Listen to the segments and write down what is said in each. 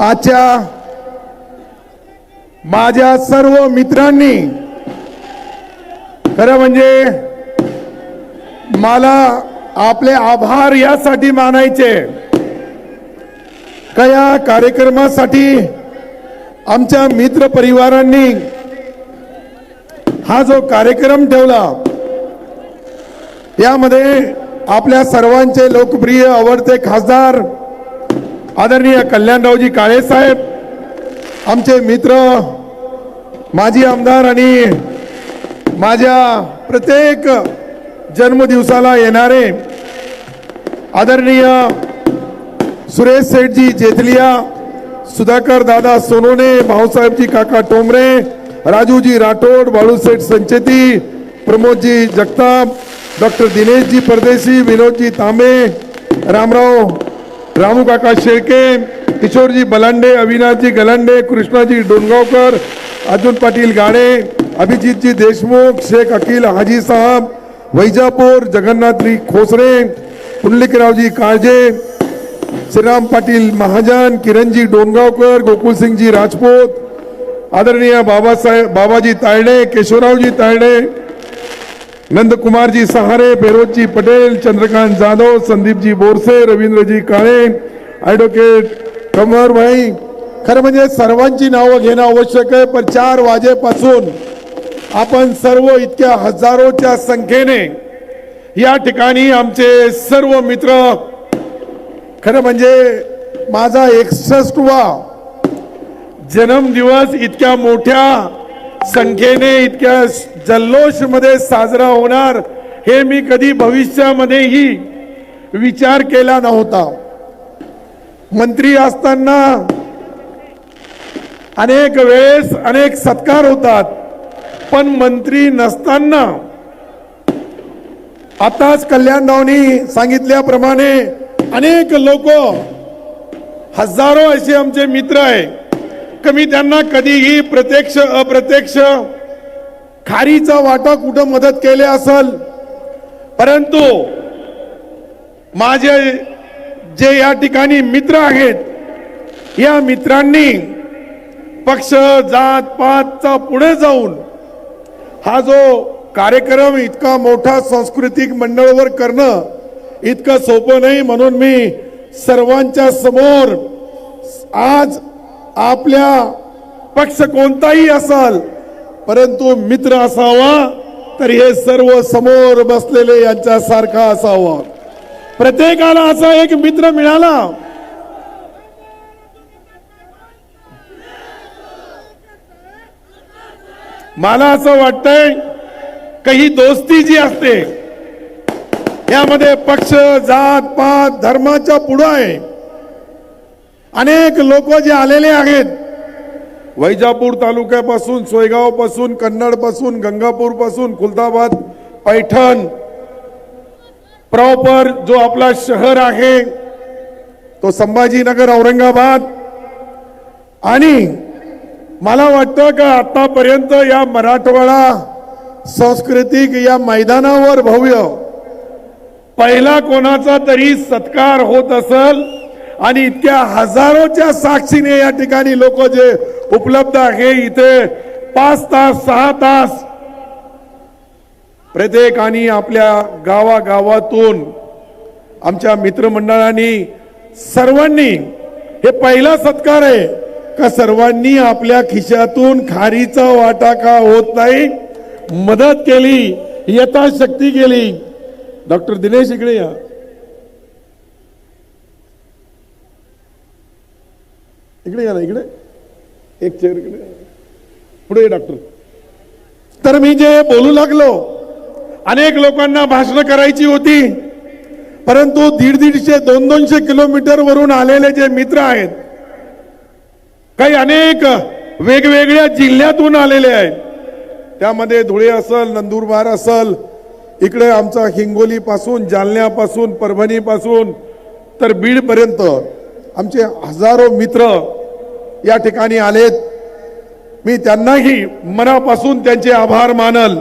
आजच्या माझ्या सर्व मित्रांनी खरं म्हणजे मला आपले आभार यासाठी मानायचे. का या कार्यक्रमासाठी आमच्या मित्र परिवारांनी हा जो कार्यक्रम ठेवला यामध्ये आपल्या सर्वांचे लोकप्रिय आवडते खासदार आदरणीय कल्याणरावजी काळे साहेब आमचे मित्र माजी आमदार आणि माझ्या प्रत्येक जन्मदिवसाला येणारे आदरणीय सुरेश सेठजी जेतलिया सुधाकर दादा सोनोने भाऊसाहेबजी काका टोमरे राजूजी राठोड बाळूसेठ संचेती प्रमोदजी जगताप डॉक्टर दिनेशजी परदेशी विनोदजी तांबे रामराव रामू काका शेळके किशोरजी बलांडे अविनाशजी गलांडे कृष्णाजी डोणगावकर अर्जुन पाटील गाणे अभिजितजी देशमुख शेख अकील हाजी साहब वैजापूर जगन्नाथजी खोसरे पुंडलिकरावजी काळजे श्रीराम पाटील महाजन किरणजी डोणगावकर गोकुलसिंगजी राजपूत आदरणीय बाबासाहेब बाबाजी तायडे केशवरावजी तायडे नंदकुमारजी सहारे बेरोजजी पटेल चंद्रकांत जाधव संदीपजी बोरसे रवींद्रजी काळे ॲडव्होकेट कमरभाई खरं म्हणजे सर्वांची नावं घेणं आवश्यक आहे पण चार वाजेपासून आपण सर्व इतक्या हजारोच्या संख्येने या ठिकाणी आमचे सर्व मित्र खरं म्हणजे माझा एकसष्टवा जन्मदिवस इतक्या मोठ्या संख्येने इतक्या जल्लोषमध्ये साजरा होणार हे मी कधी भविष्यामध्येही विचार केला नव्हता. मंत्री असताना अनेक वेळेस अनेक सत्कार होतात पण मंत्री नसताना आताच कल्याणरावनी सांगितल्याप्रमाणे अनेक लोक हजारो असे आमचे मित्र आहे कमी त्यांना कधीही प्रत्यक्ष अप्रत्यक्ष खारीचा वाटा कुठं मदत केले असल? परंतु माझे जे या ठिकाणी मित्र आहेत या मित्रांनी पक्ष जात पातचा पुढे जाऊन हा जो कार्यक्रम इतका मोठा सांस्कृतिक मंडळावर करणं इतकं सोपं नाही म्हणून मी सर्वांच्या समोर आज आपल्या पक्ष कोणताही असाल परंतु मित्र असावा तर हे सर्व समोर बसलेले यांच्यासारखा असावा. प्रत्येकाला असा एक मित्र मिळाला. मला असं वाटतंय काही दोस्ती जी असते यामध्ये पक्ष जात पात धर्माच्या पुढं आहे. अनेक लोक जे आलेले आहेत. वैजापूर तालुक्यापासून सोयगावपासून कन्नडपासून गंगापूरपासून खुलदाबाद पैठण प्रॉपर जो आपला शहर आहे तो संभाजीनगर औरंगाबाद. आणि मला वाटतं का आतापर्यंत या मराठवाडा सांस्कृतिक या मैदानावर भव्य पहिला कोणाचा तरी सत्कार होत असेल आणि इतक्या हजारोच्या साक्षीने या ठिकाणी लोक जे उपलब्ध आहे इथे पाच तास सहा तास प्रत्येकाने आपल्या गावागावातून आमच्या मित्रमंडळांनी सर्वांनी हे पहिला सत्कार आहे का सर्वांनी आपल्या खिशातून खारीचा वाटा का होत नाही मदत केली यथाशक्ती केली. डॉक्टर दिनेश इकडे या. इकडे या ना इकडे एक चेअर इकडे पुढे डॉक्टर तर मी जे बोलू लागलो अनेक लोकांना भाषण करायची होती परंतु दीड दीडशे दोन दोनशे किलोमीटर वरून आलेले जे मित्र आहेत काही अनेक वेगवेगळ्या जिल्ह्यातून आलेले आहेत त्यामध्ये धुळे असल नंदुरबार असल इकडे आमचा हिंगोली पासून जालन्यापासून परभणी पासून तर बीड पर्यंत आमचे हजारो मित्र या ठिकाणी आलेत. मी त्यांनाही मनापासून त्यांचे आभार मानल.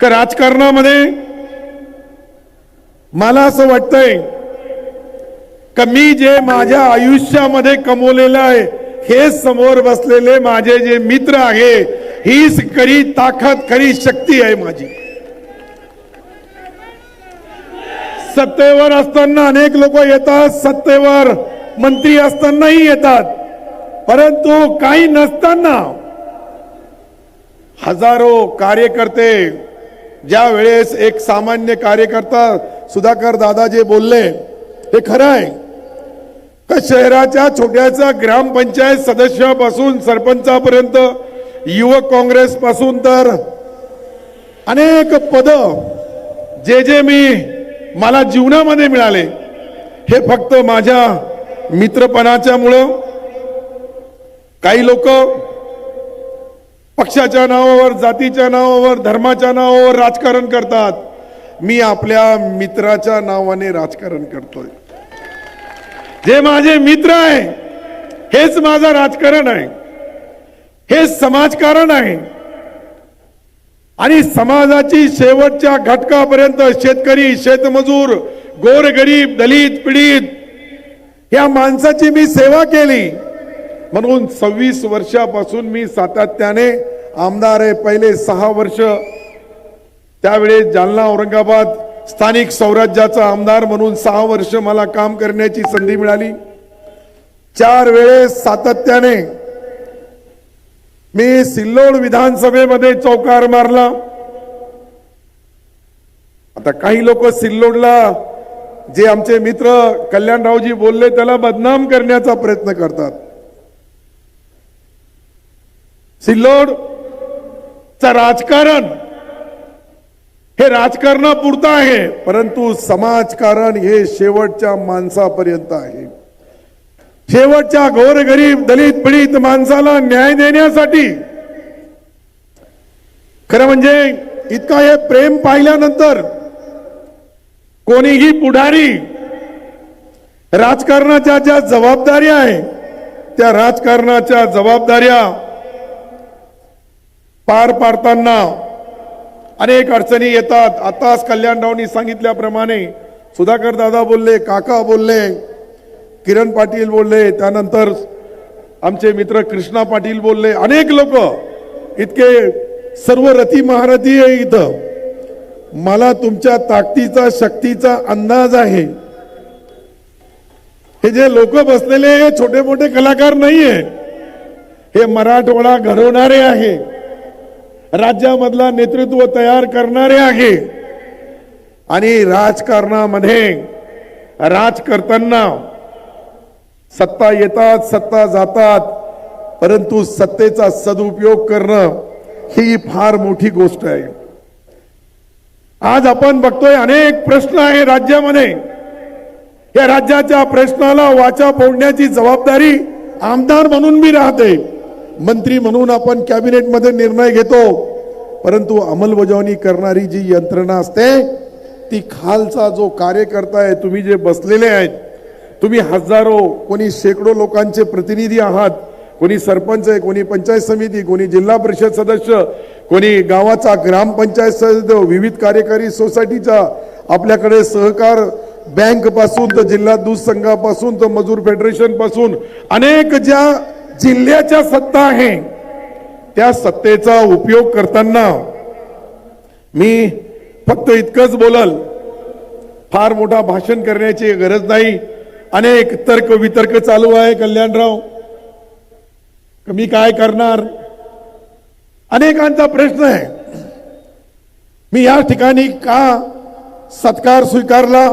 का राजकारणामध्ये मला असं वाटतंय का मी जे माझ्या आयुष्यामध्ये कमवलेलं आहे हे समोर बसलेले माझे जे मित्र आहे हीच खरी ताकद खरी शक्ती आहे माझी. सत्तेवर असताना अनेक लोक येतात सत्तेवर मंत्री असतानाही येतात. परंतु काही नसताना हजारो कार्यकर्ते ज्या वेळेस एक सामान्य कार्यकर्ता सुधाकर दादा जे बोलले ते खरं आहे का शहराच्या छोट्याच्या ग्रामपंचायत सदस्यापासून सरपंचापर्यंत युवक काँग्रेस पासून तर अनेक पद जे जे मी मला जीवनामध्ये मिळाले हे फक्त माझ्या मित्रपणाच्यामुळं काही लोक पक्षाच्या नावावर जातीच्या नावावर धर्माच्या नावावर राजकारण करतात. मी आपल्या मित्राच्या नावाने राजकारण करतोय. जे माझे मित्र आहे हेच माझं राजकारण आहे. हे समाजकारण आहे. आणि समाजाची शेवटच्या घटकापर्यंत शेतकरी शेतमजूर गोरगरीब दलित पीडित या माणसाची मी सेवा केली. म्हणून सव्वीस वर्षापासून मी सातत्याने आमदार आहे. पहिले सहा वर्ष त्यावेळेस जालना औरंगाबाद स्थानिक स्वराज्याचा आमदार म्हणून सहा वर्ष मला काम करण्याची संधी मिळाली. चार वेळेस सातत्याने मी सिल्लोड विधानसभेमध्ये चौकार मारला. आता काही लोक सिल्लोडला जे आमचे मित्र कल्याणरावजी बोलले त्याला बदनाम करण्याचा प्रयत्न करतात. सिल्लोडचं राजकारण हे राजकारणापुरतं आहे परंतु समाजकारण हे शेवटच्या माणसापर्यंत आहे. शेवटच्या गोरगरीब दलित पीडित माणसाला न्याय देण्यासाठी खरं म्हणजे इतका हे प्रेम पाहिल्यानंतर कोणीही पुढारी राजकारणाच्या ज्या जबाबदाऱ्या आहे त्या राजकारणाच्या जबाबदाऱ्या पार पाडताना अनेक अडचणी येतात. आताच कल्याणरावनी सांगितल्याप्रमाणे सुधाकर दादा बोलले काका बोलले किरण पाटील बोलले त्यानंतर आमचे मित्र कृष्णा पाटील बोलले अनेक लोक इतके सर्व रथी महारथी आहे इथं. मला तुमच्या ताकदीचा शक्तीचा अंदाज आहे. हे जे लोक बसलेले हे छोटे मोठे कलाकार नाहीये. हे मराठवाडा घडवणारे आहे. राज्यामधला नेतृत्व तयार करणारे आहे. आणि राजकारणामध्ये राज करताना सत्ता येतात सत्ता जातात परंतु सत्तेचा सदुपयोग करणं ही फार मोठी गोष्ट आहे. आज आपण बघतोय अनेक प्रश्न आहे राज्यामध्ये. या राज्याच्या प्रश्नाला वाचा फोडण्याची जबाबदारी आमदार म्हणून मी राहते. मंत्री म्हणून आपण कॅबिनेटमध्ये निर्णय घेतो. परंतु अंमलबजावणी करणारी जी यंत्रणा असते ती खालचा जो कार्यकर्ता आहे तुम्ही जे बसलेले आहेत तुम्ही हजारो कोणी शेकडो लोकांचे प्रतिनिधी आहात कोणी सरपंच आहे कोणी पंचायत समिती कोणी जिल्हा परिषद सदस्य कोणी गावाचा ग्रामपंचायत सदस्य विविध कार्यकारी सोसायटीचा आपल्याकडे सहकार बँकपासून तर जिल्हा दूध संघापासून तर मजूर फेडरेशनपासून अनेक ज्या जिल्ह्याच्या सत्ता आहे त्या सत्तेचा उपयोग करताना मी फक्त इतकंच बोलल. फार मोठा भाषण करण्याची गरज नाही. अनेक तर्क वितर्क चालू आहे कल्याणराव. मी काय करणार? अनेकांचा प्रश्न आहे. मी या ठिकाणी का सत्कार स्वीकारला?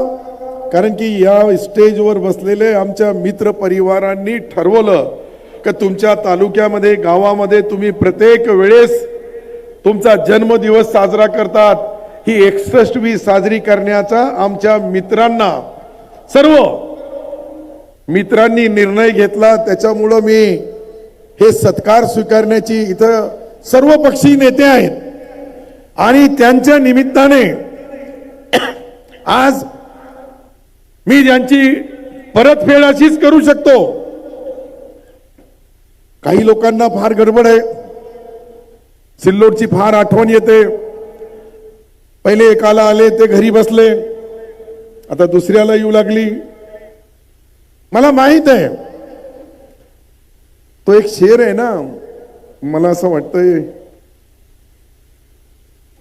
कारण की या स्टेजवर बसलेले आमच्या मित्र परिवारांनी ठरवलं की तुमच्या तालुक्यामध्ये गावामध्ये तुम्ही प्रत्येक वेळेस तुमचा जन्मदिवस साजरा करतात. ही एकसष्टवी साजरी करण्याचा आमच्या मित्रांना सर्व मित्रांनी निर्णय घेतला. त्याच्यामुळं मी हे सत्कार स्वीकारण्याची इथं सर्व पक्षी नेते आहेत. आणि त्यांच्या निमित्ताने आज मी ज्यांची परतफेड अशीच करू शकतो काही लोकांना फार गडबड आहे. सिल्लोडची फार आठवण येते. पहिले एकाला आले ते घरी बसले. आता दुसऱ्याला येऊ लागली. मला माहीत आहे तो एक शेर आहे ना मला असं वाटतंय,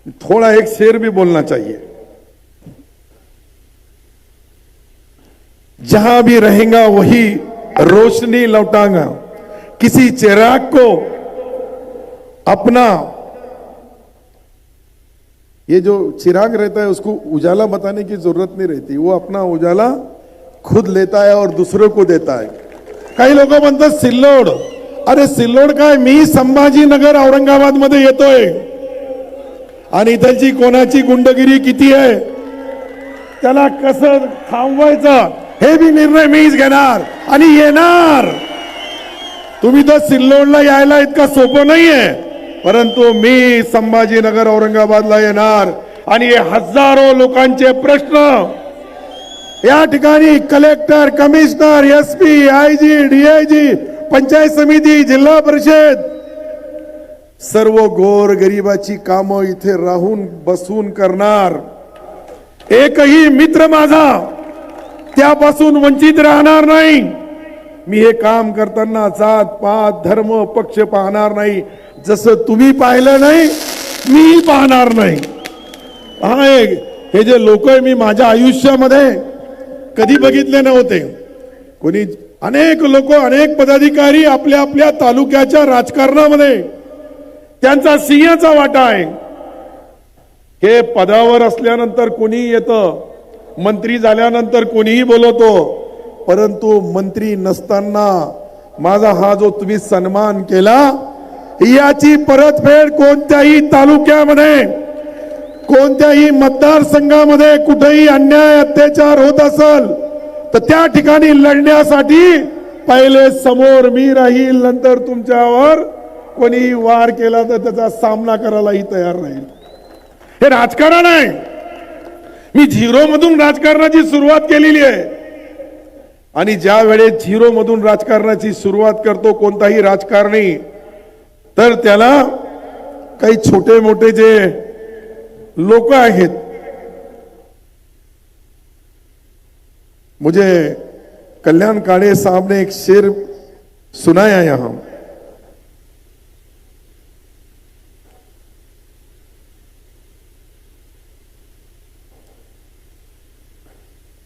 थोड़ा एक शेर भी बोलना चाहिए. जहाँ भी रहेगा वही रोशनी लौटागा. किसी चिराग को अपना, ये जो चिराग रहता है, उसको उजाला बताने की ज़रूरत नहीं रहती. वो अपना उजाला खुद लेता है और दूसरों को देता है. कई लोगों बनता सिल्लोड. अरे सिल्लोड काय मी संभाजीनगर औरंगाबादमध्ये येतोय. आणि इथलची कोणाची गुंडगिरी किती आहे? त्याला कसं थांबवायचं हे बी निर्णय मीच घेणार आणि येणार. तुम्ही तर सिल्लोडला यायला इतका सोपं नाहीये परंतु मी संभाजीनगर औरंगाबादला येणार. आणि हे हजारो लोकांचे प्रश्न. या ठिकाणी collector commissioner S P I G DIG panchayat समिती जिल्हा परिषद. सर्व गोर गरिबाची कामं इथे राहून बसून करणार. एकही मित्र माझा त्यापासून वंचित राहणार नाही. मी हे काम करताना जात पात धर्म पक्ष पाहणार नाही. जसं तुम्ही पाहिलं नाही मी पाहणार नाही. हा हे जे लोक आहे मी माझ्या आयुष्यामध्ये कधी बघितले नव्हते. कोणी अनेक लोक अनेक पदाधिकारी आपल्या आपल्या तालुक्याच्या राजकारणामध्ये. त्यांचा सिंहाचा वाटा आहे. हे पदावर असल्यानंतर कोणी येतं? मंत्री झाल्यानंतर कोणीही बोलवतो. परंतु मंत्री नसताना माझा हा जो तुम्ही सन्मान केला याची परतफेड कोणत्याही तालुक्यामध्ये कोणत्याही मतदारसंघामध्ये कुठेही अन्याय अत्याचार होत असल तर त्या ठिकाणी लढण्यासाठी पहिले समोर मी राहील नंतर तुमच्यावर. कोणी वार केला तर त्याचा सामना करायलाही तयार राहील. हे राजकारण आहे. मी झिरो मधून राजकारणाची सुरुवात केलेली आहे. आणि ज्या वेळेस झिरो मधून राजकारणाची सुरुवात करतो कोणताही राजकारणी तर त्याला काही छोटे मोठे जे लोक आहेत मुझे कल्याण काड़े साहब ने एक शेर सुनाया यहाँ।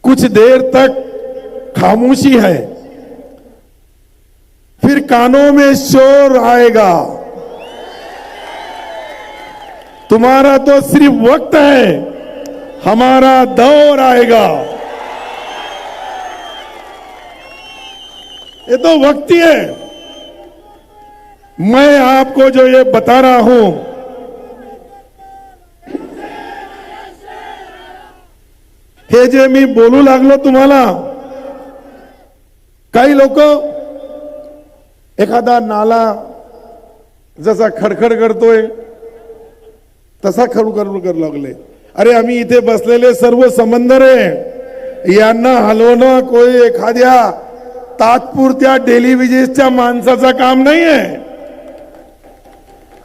कुछ देर तक खामोशी है, फिर कानों में शोर आएगा। तुम्हारा तो सिर्फ़ वक्त है, हमारा दौर आएगा। ये तो वक्त ही। है मैं आपको जो ये बता रहा हूं हे जे मी बोलू लागलो तुम्हाला काही लोक एखादा नाला जसा खडखड करतोय तसा खडखड करू लागले. अरे आम्ही इथे बसलेले सर्व समंदर आहे यांना हलवणं कोई एखाद्या तात्पुरत्या डेली विजेसच्या माणसाचं काम नाहीये.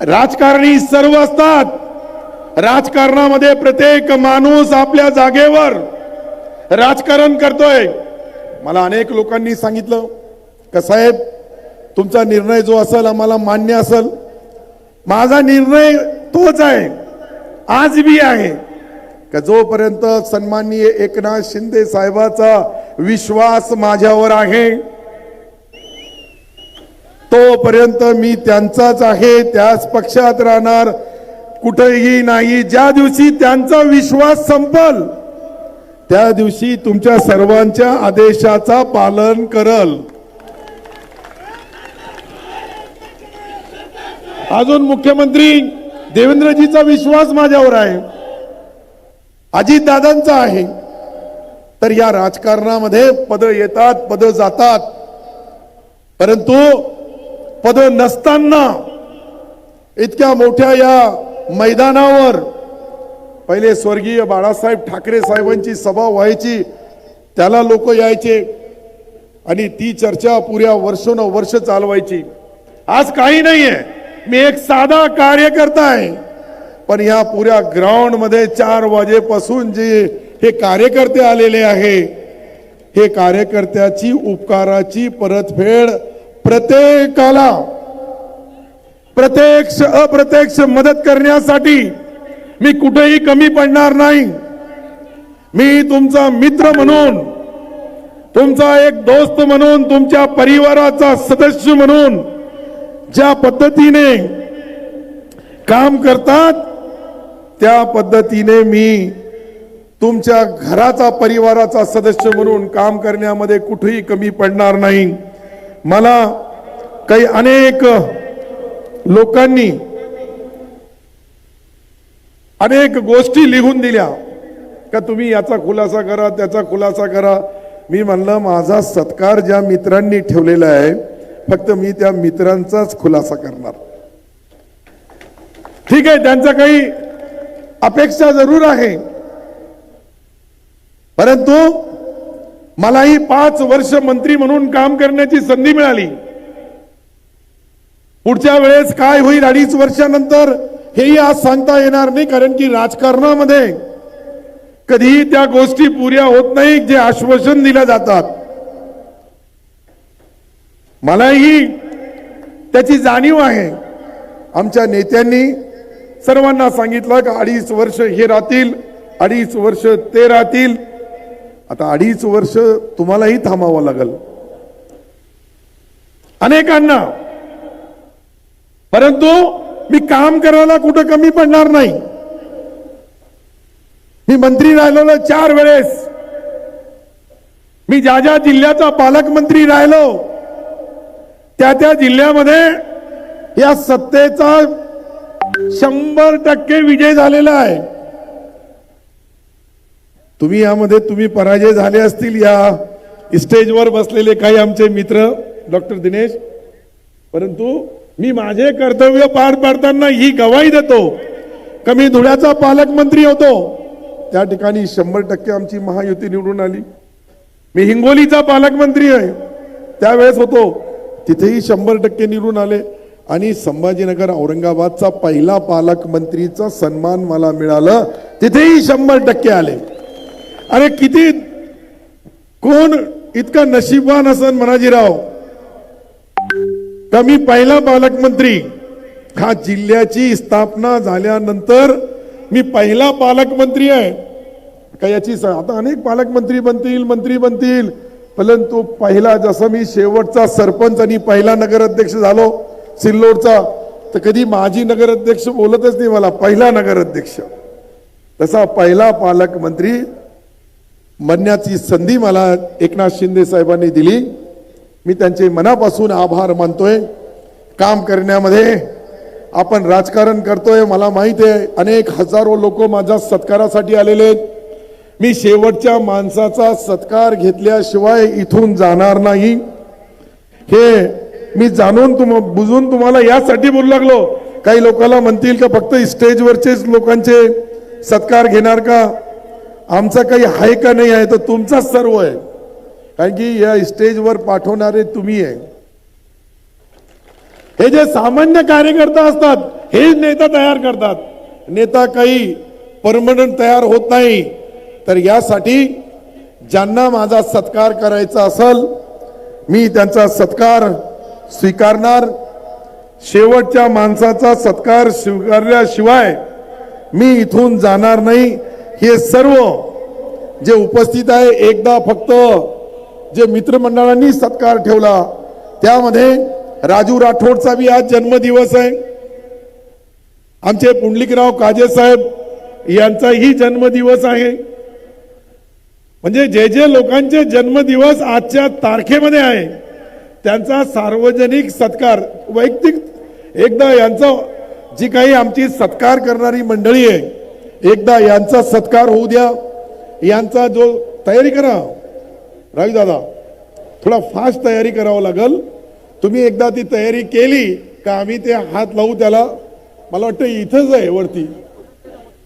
राजकारणी सर्व असतात. राजकारणामध्ये प्रत्येक माणूस आपल्या जागेवर राजकारण करतोय. मला अनेक लोकांनी सांगितलं का साहेब तुमचा निर्णय जो असेल आम्हाला मान्य असेल. माझा निर्णय तोच आहे. आज बी आहे. का जोपर्यंत सन्माननीय एकनाथ शिंदे साहेबाचा विश्वास माझ्यावर आहे तोपर्यंत मी त्यांचाच आहे त्याच पक्षात राहणार कुठेही नाही. ज्या दिवशी त्यांचा विश्वास संपल त्या दिवशी तुमच्या सर्वांच्या आदेशाचा पालन करल. अजून मुख्यमंत्री देवेंद्रजीचा विश्वास माझ्यावर आहे. अजितदादांचा आहे. तर या राजकारणामध्ये पद येतात पद जातात. परंतु पद नसताना इतक्या मोठ्या या मैदानावर पहिले स्वर्गीय बाळासाहेब ठाकरे साहेबांची सभा व्हायची त्याला लोक यायचे आणि ती चर्चा पुऱ्या वर्षोनवर्ष चालवायची. आज काही नाहीये. मी एक साधा कार्यकर्ता आहे. पण या पुऱ्या ग्राउंडमध्ये चार वाजेपासून जे हे कार्यकर्ते आलेले आहे हे कार्यकर्त्याची उपकाराची परतफेड प्रत्येकाला प्रत्यक्ष अप्रत्यक्ष मदत करण्यासाठी मी कुठेही कमी पडणार नाही. मी तुमचा मित्र म्हणून तुमचा एक दोस्त म्हणून तुमच्या परिवाराचा सदस्य म्हणून ज्या पद्धतीने काम करतात त्या पद्धतीने मी तुमच्या घराचा परिवाराचा सदस्य म्हणून काम करण्यामध्ये कुठेही कमी पडणार नाही. मला काही अनेक लोकांनी अनेक गोष्टी लिहून दिल्या. का तुम्ही याचा खुलासा करा त्याचा खुलासा करा. मी म्हणलं माझा सत्कार ज्या मित्रांनी ठेवलेला आहे फक्त मी त्या मित्रांचाच खुलासा करणार. ठीक आहे त्यांचा काही अपेक्षा जरूर आहे. परंतु मलाही पाच वर्ष मंत्री म्हणून काम करण्याची संधी मिळाली. पुढच्या वेळेस काय होईल अडीच वर्षानंतर हेही आज सांगता येणार नाही कारण की राजकारणामध्ये कधीही त्या गोष्टी पुऱ्या होत नाही जे आश्वासन दिल्या जातात. मलाही त्याची जाणीव आहे. आमच्या नेत्यांनी सर्वांना सांगितलं का अडीच वर्ष हे राहतील अडीच वर्ष ते राहतील. आता अडीच वर्ष तुम्हालाही थांबावं लागल. अनेकांना. परंतु मी काम करायला कुठं कमी पडणार नाही. मी मंत्री राहिलो चार वेळेस. मी ज्या ज्या जिल्ह्याचा पालकमंत्री राहिलो त्या त्या जिल्ह्यामध्ये या सत्तेचा शंभर टक्के विजय झालेला आहे. तुम्ही यामध्ये तुम्ही पराजय झाले असतील या स्टेजवर बसलेले काही आमचे मित्र डॉक्टर दिनेश. परंतु मी माझे कर्तव्य पार पाडताना ही गवाही देतो. कमी धुळ्याचा पालकमंत्री होतो. त्या ठिकाणी शंभर टक्के आमची महायुती निवडून आली. मी हिंगोलीचा पालकमंत्री आहे. त्यावेळेस होतो. तिथेही शंभर टक्के निवडून आले. आणि संभाजीनगर औरंगाबादचा पहिला पालकमंत्रीचा सन्मान मला मिळालं. तिथेही शंभर टक्के आले. अरे किती कोण इतका नशीबवान असन मनाजीराव? का मी पहिला पालकमंत्री हा जिल्ह्याची स्थापना झाल्यानंतर मी पहिला पालकमंत्री आहे. का याची स- आता अनेक पालकमंत्री बनतील मंत्री बनतील. परंतु पहिला जसं मी शेवटचा सरपंच आणि पहिला नगराध्यक्ष झालो सिल्लोडचा. तर कधी माजी नगराध्यक्ष बोलतच नाही मला पहिला नगराध्यक्ष. तसा पहिला पालकमंत्री म्हणण्याची संधी मला एकनाथ शिंदे साहेबांनी दिली. मी त्यांचे मनापासून आभार मानतोय. काम करण्यामध्ये आपण राजकारण करतोय मला माहीत आहे. अनेक हजारो लोक माझ्या सत्कारासाठी आलेले आहेत. मी शेवटच्या माणसाचा सत्कार घेतल्याशिवाय इथून जाणार नाही. हे मी जाणून तुम बुजून तुम्हाला यासाठी बोलू लागलो. काही लोकांना म्हणतील का फक्त स्टेजवरचेच लोकांचे सत्कार घेणार का? आमचा काही आहे का नाही आहे तर तुमचाच सर्व आहे. कारण की या स्टेजवर पाठवणारे तुम्ही आहे. हे जे सामान्य कार्यकर्ता असतात हेच नेता तयार करतात. नेता काही परमनंट तयार होत नाही. तर यासाठी ज्यांना माझा सत्कार करायचा असेल मी त्यांचा सत्कार स्वीकारणार. शेवटच्या माणसाचा सत्कार स्वीकारल्याशिवाय मी इथून जाणार नाही. हे सर्व जे उपस्थित आहे एकदा फक्त जे मित्रमंडळांनी सत्कार ठेवला त्यामध्ये राजू राठोडचा बी आज जन्मदिवस आहे. आमचे पुंडलिकराव काजे साहेब यांचाही जन्मदिवस आहे. म्हणजे जे जे लोकांचे जन्मदिवस आजच्या तारखेमध्ये आहे त्यांचा सार्वजनिक सत्कार वैयक्तिक एकदा यांचा जी काही आमची सत्कार करणारी मंडळी आहे एकदा यांचा सत्कार होऊ द्या. यांचा जो तयारी करा. रावी दादा थोडा फास्ट तयारी करावं लागल. तुम्ही एकदा ती तयारी केली का आम्ही ते हात लावू त्याला? मला वाटतं इथंच आहे वरती.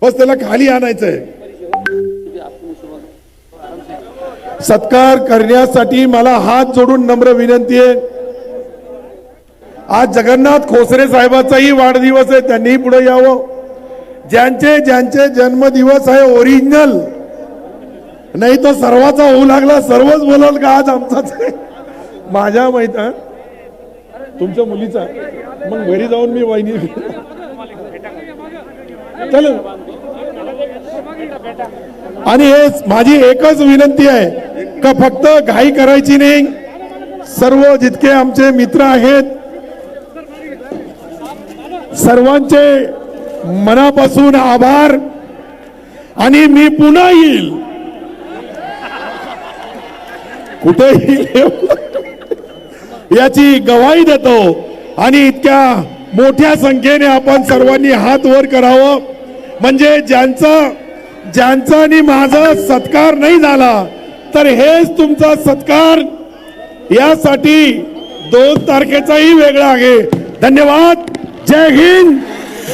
बस त्याला खाली आणायचं आहे सत्कार करण्यासाठी मला हात जोडून नम्र विनंती आहे. आज जगन्नाथ खोसरे साहेबाचाही वाढदिवस आहे त्यांनीही पुढे यावं. ज्यांचे ज्यांचे जन्मदिवस आहे ओरिजिनल नाही तो सर्वाचा होऊ लागला सर्वच बोलाल का आज आमचाच आहे. माझ्या माहीत तुमच्या मुलीचा मग घरी जाऊन मी वहिनी चल. आणि हे माझी एकच विनंती आहे. का फक्त घाई करायची नाही? सर्व जितके आमचे मित्र आहेत सर्वांचे मनापासून आभार. आणि मी पुन्हा येईल. कुठे येईल याची गवाही देतो. आणि इतक्या मोठ्या संख्येने आपण सर्वांनी हात वर करावं. म्हणजे ज्यांचा ज्यांचा आणि माझा सत्कार नाही झाला तर हेच तुमचा सत्कार. यासाठी दोन तारखेचाही वेगळा आहे. धन्यवाद. जय हिंद.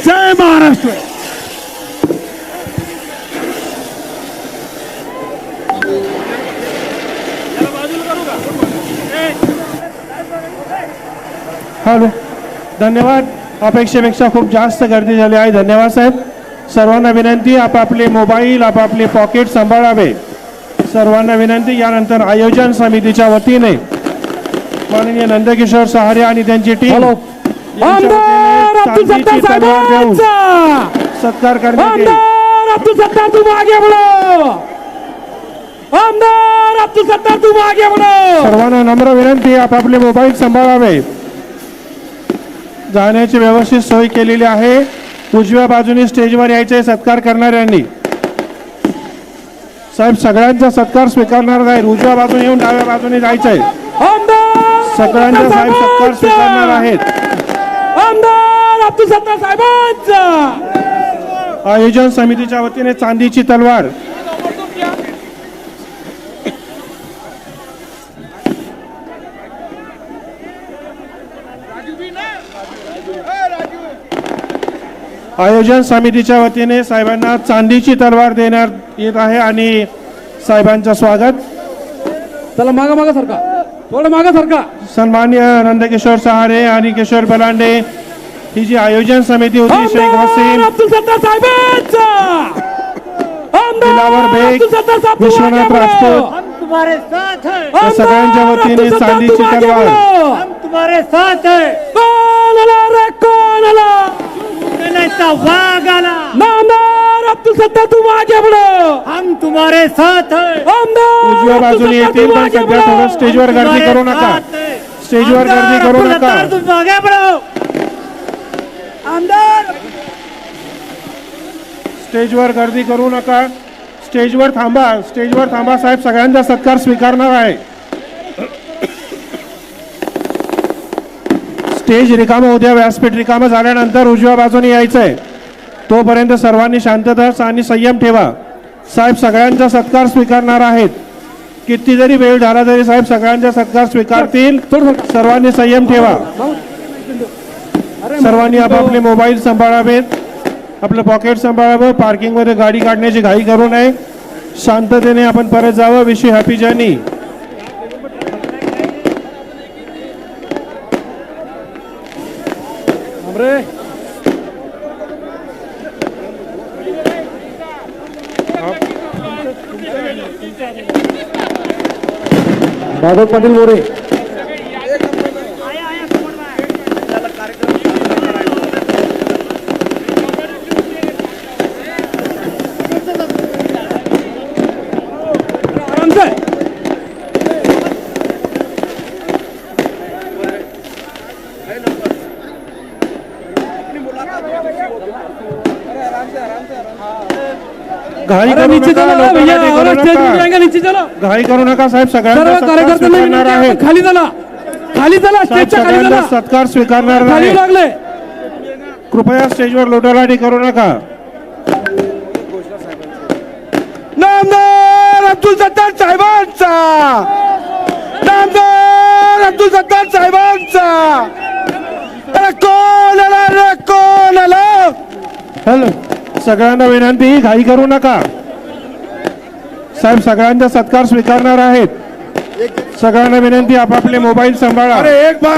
जय महाराष्ट्र. हॅलो. धन्यवाद. अपेक्षेपेक्षा खूप जास्त गर्दी झाली आहे. धन्यवाद साहेब. सर्वांना विनंती आपापले मोबाईल आपापले पॉकेट सांभाळावे. सर्वांना विनंती. यानंतर आयोजन समितीच्या वतीने माननीय नंदकिशोर सहारे आणि त्यांची टीम सत्कार करण्यात येईल. सत्तार आमदार अब्दुल सत्तार तुम आगे बढ़ो सर्वांना नम्र विनंती आपापले मोबाईल सांभाळावे. जाण्याची व्यवस्थित सोय केलेली आहे. उजव्या बाजूने स्टेजवर यायचे सत्कार करणाऱ्यांनी. साहेब सगळ्यांचा सत्कार स्वीकारणार आहे उजव्या बाजूने येऊन डाव्या बाजूने जायचंय. आमदार सगळ्यांचा साहेब सत्कार स्वीकारणार आहेत. आमदार अब्दुल सत्तार साहेबांचा. आयोजन समितीच्या वतीने चांदीची तलवार. आयोजन समितीच्या वतीने साहेबांना चांदीची तलवार देण्यात येत आहे आणि साहेबांचं स्वागत. चला मागा मागा सरका. थोडं मागा सरका. सन्मान्य नंदकिशोर सहारे आणि किशोर बलांडे ही जी आयोजन समिती होती शेख आमदार वसीम अब्दुल सत्तार साहेबांचा! दिलावर बेग, विश्वनाथ. राजपूत हम तुम्हारे साथ हैं। या सगळ्यांच्या वतीने चांदीची तलवार तुम्हारे साथ हैं। कोण आला रे कोण आला गणेशचा वाघ आला। नामदार अब्दुल आगे बढ़ो हम तुम्हारे साथ हैं। आमदार उजव्या बाजूने येतील पण सध्या. थोडं स्टेजवर गर्दी करू नका। स्टेजवर गर्दी आमदार करू अब्दुल नका. आमदार. स्टेजवर गर्दी करू नका. स्टेजवर थांबा. स्टेजवर थांबा साहेब. सगळ्यांचा सत्कार स्वीकारणार आहे. स्टेज रिकामं उद्या व्यासपीठ रिकामं झाल्यानंतर उजव्या बाजूने यायचंय. तोपर्यंत सर्वांनी शांतता आणि संयम ठेवा. साहेब सगळ्यांचा सत्कार स्वीकारणार आहेत. किती जरी वेळ झाला तरी साहेब सगळ्यांचा सत्कार स्वीकारतील. सर्वांनी संयम ठेवा. सर्वांनी आपापले मोबाईल सांभाळावेत. आपलं पॉकेट सांभाळावं. पार्किंगमध्ये गाडी काढण्याची घाई करू नये. शांततेने आपण परत जावं. Wish happy journey Dada Patil More. घाई अरे करू नीचे नका चलो लोकांना भैया ते और करू. स्टेज नका. जाएंगे नीचे चलो घाई करू नका साहेब सर्व सगळ्यांचा सत्कार कार्यकर्त्यांना स्वीकारणार विनंती आहे, खाली चला खाली चला साहेब स्टेजच्या खाली सगळ्यांचा चला सत्कार स्वीकारणार खाली आहे लागले. कृपया स्टेजवर लोटालाटी करू नका. नामदार अब्दुल सत्तार साहेबांचा. नामदार अब्दुल सत्तार साहेबांचा. अरे कोण आला रे कोण आला हॅलो. सगळ्यांना विनंती घाई करू नका. साहेब सगळ्यांचा सत्कार स्वीकारणार आहेत. सगळ्यांना विनंती आपापले मोबाईल सांभाळा. अरे एक बार